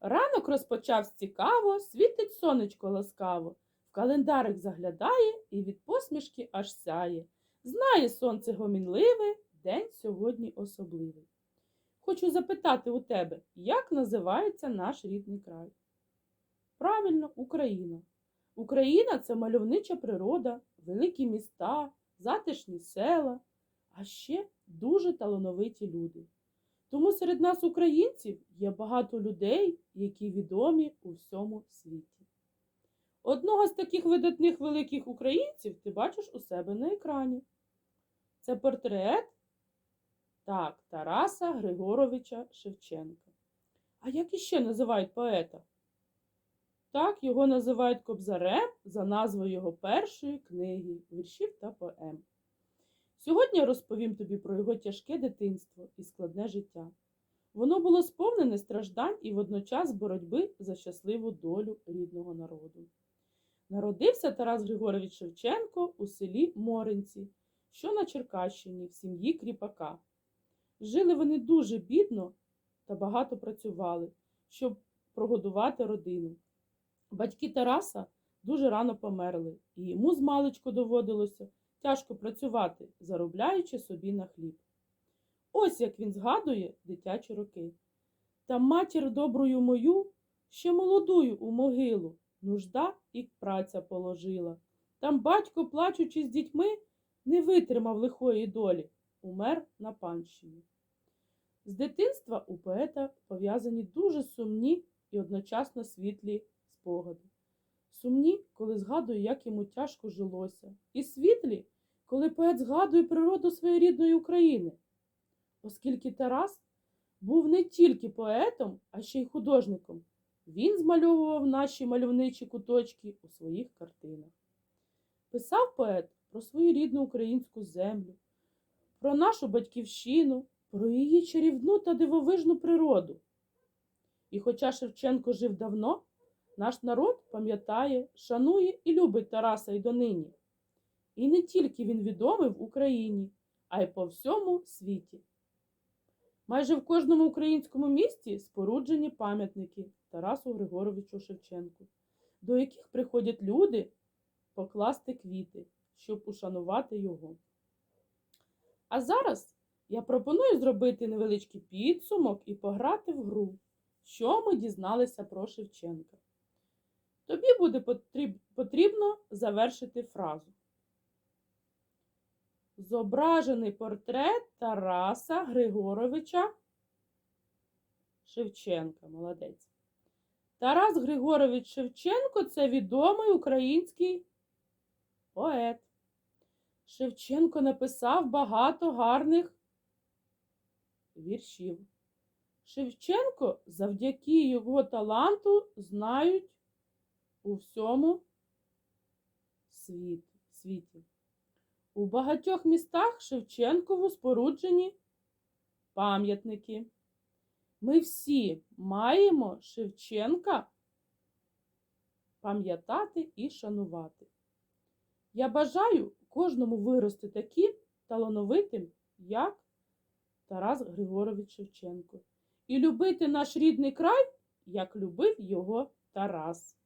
Ранок розпочався цікаво, світить сонечко ласкаво. В календарик заглядає і від посмішки аж сяє. Знає сонце гомінливе, день сьогодні особливий. Хочу запитати у тебе, як називається наш рідний край? Правильно, Україна. Україна це мальовнича природа, великі міста, затишні села, а ще дуже талановиті люди. Тому серед нас, українців, є багато людей, які відомі у всьому світі. Одного з таких видатних великих українців ти бачиш у себе на екрані. Це портрет так, Тараса Григоровича Шевченка. А як іще називають поета? Так, його називають Кобзарем за назвою його першої книги віршів та поем. Сьогодні я розповім тобі про його тяжке дитинство і складне життя. Воно було сповнене страждань і водночас боротьби за щасливу долю рідного народу. Народився Тарас Григорович Шевченко у селі Моринці, що на Черкащині, в сім'ї кріпака. Жили вони дуже бідно та багато працювали, щоб прогодувати родину. Батьки Тараса дуже рано померли, і йому з маличку доводилося тяжко працювати, заробляючи собі на хліб. Ось як він згадує дитячі роки. Та матір доброю мою, ще молодую у могилу, нужда і праця положила. Там батько, плачучи з дітьми, не витримав лихої долі, умер на панщині. З дитинства у поета пов'язані дуже сумні і одночасно світлі спогади. Сумні, коли згадує, як йому тяжко жилося, і світлі, коли поет згадує природу своєї рідної України. Оскільки Тарас був не тільки поетом, а ще й художником, він змальовував наші мальовничі куточки у своїх картинах. Писав поет про свою рідну українську землю, про нашу батьківщину, про її чарівну та дивовижну природу. І хоча Шевченко жив давно, наш народ пам'ятає, шанує і любить Тараса й донині. І не тільки він відомий в Україні, а й по всьому світі. Майже в кожному українському місті споруджені пам'ятники Тарасу Григоровичу Шевченку, до яких приходять люди покласти квіти, щоб ушанувати його. А зараз я пропоную зробити невеличкий підсумок і пограти в гру, що ми дізналися про Шевченка. Тобі буде потріб- потрібно завершити фразу. Зображений портрет Тараса Григоровича Шевченка. Молодець. Тарас Григорович Шевченко це відомий український поет. Шевченко написав багато гарних віршів. Шевченко завдяки його таланту знають у всьому світ- світі. У багатьох містах Шевченкову споруджені пам'ятники. Ми всі маємо Шевченка пам'ятати і шанувати. Я бажаю кожному вирости таким талановитим, як Тарас Григорович Шевченко, і любити наш рідний край, як любив його Тарас.